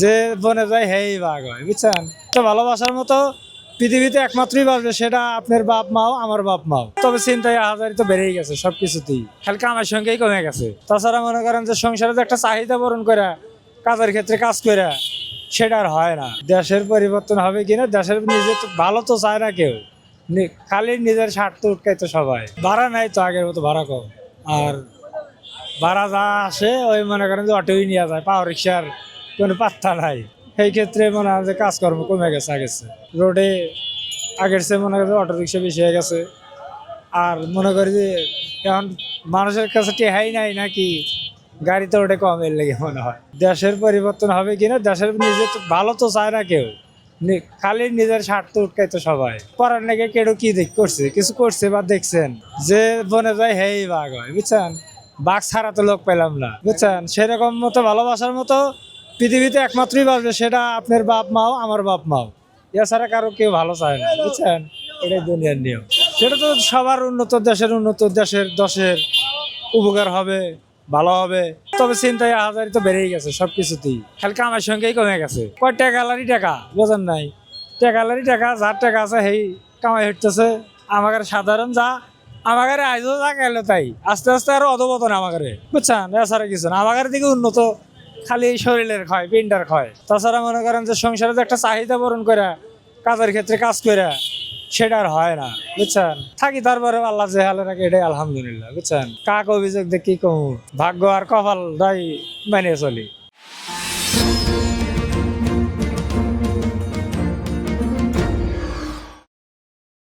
যে বনে যায়, হেই বাঘ হয়, বুঝছেন? তো ভালোবাসার মতো পৃথিবীতে একমাত্রই বাঁচবে সেটা আপনার বাপ মাও, আমার বাপ মাও। তবে চিন্তায় হাজারি তো বেড়েই গেছে, সবকিছুতেই। খালি আমার সঙ্গেই কমে গেছে। তাছাড়া মনে করেন যে, সংসারে একটা চাহিদা পূরণ করে কাজের ক্ষেত্রে কাজ করে সেটা আর হয় না। দেশের পরিবর্তন হবে কিনা দেশের নিজে তো, ভালো তো চায় না কেউ। খালি নিজের স্বার্থ উঠকাই তো সবাই। ভাড়া নাই তো আগের মতো ভাড়া কম। আর ভাড়া যা আসে, ওই মনে করেন যে, অটোই নিয়ে যায়, পাওয়ার রিক্সার কোনো পাত্তা নাই। সেই ক্ষেত্রে মনে হয় যে কাজকর্ম কমে গেছে আগের রোডে আগের চেয়ে মনে করেন অটো রিক্সা বেশি হয়ে গেছে। আর মনে করি যে এখন মানুষের কাছে টেহাই নাই নাকি গাড়ি গাড়িতে ওঠে কমের লেগে মনে হয়। দেশের পরিবর্তন হবে কিনা, দেশের নিজে তো ভালো তো চায় না কেউ। খালি নিজের স্বার্থ উঠকাই তো সবাই। পড়ার নাকি কেউ কি দেখ করছে? কিছু করছে বা দেখছেন? যে বনে যায় হেই বাঘ হয়, বুঝছেন? বাঘ ছাড়া তো লোক পেলাম না, বুঝছেন? সেরকম মতো ভালোবাসার মতো পৃথিবীতে একমাত্রই বাঁচবে সেটা আপনার বাপ মাও, আমার বাপ মাও। এছাড়া কারও কেউ ভালো চায় না, বুঝছেন? এটাই দুনিয়ার নিয়ম। সেটা তো সবার উন্নত দেশের উন্নত দেশের, দশের উপকার হবে, ভালো হবে। তবে চিন্তায় হাজারি তো বেড়েই গেছে সবকিছুতেই। খালি কামের সঙ্গেই কমে গেছে। কয় টাকা লারি টাকা? বোঝেন নাই। টাকা লারি টাকা, যার টাকা আছে সেই কামাই হইতেছে। আমাদের সাধারণ যা আমাদের আজও যা গেল তাই। আস্তে আস্তে আরও অধবতন আমাদের বুঝছেন? এছাড়া কিছু না। আমাদের দিকে উন্নত খালি শরীরের ক্ষয় পিন্ডার ক্ষয়। তাছাড়া মনে করেন যে সংসারে যে একটা চাহিদা পূরণ করে কাজের ক্ষেত্রে কাজ করে সেটা আর হয় না, বুঝছেন? থাকি তারপরে আল্লাহ যে হালে রাখে এটাই আলহামদুলিল্লাহ, বুঝছেন? কাক অভিযোগ দেখি কমু? ভাগ্য আর কপাল দাই মানে চলি।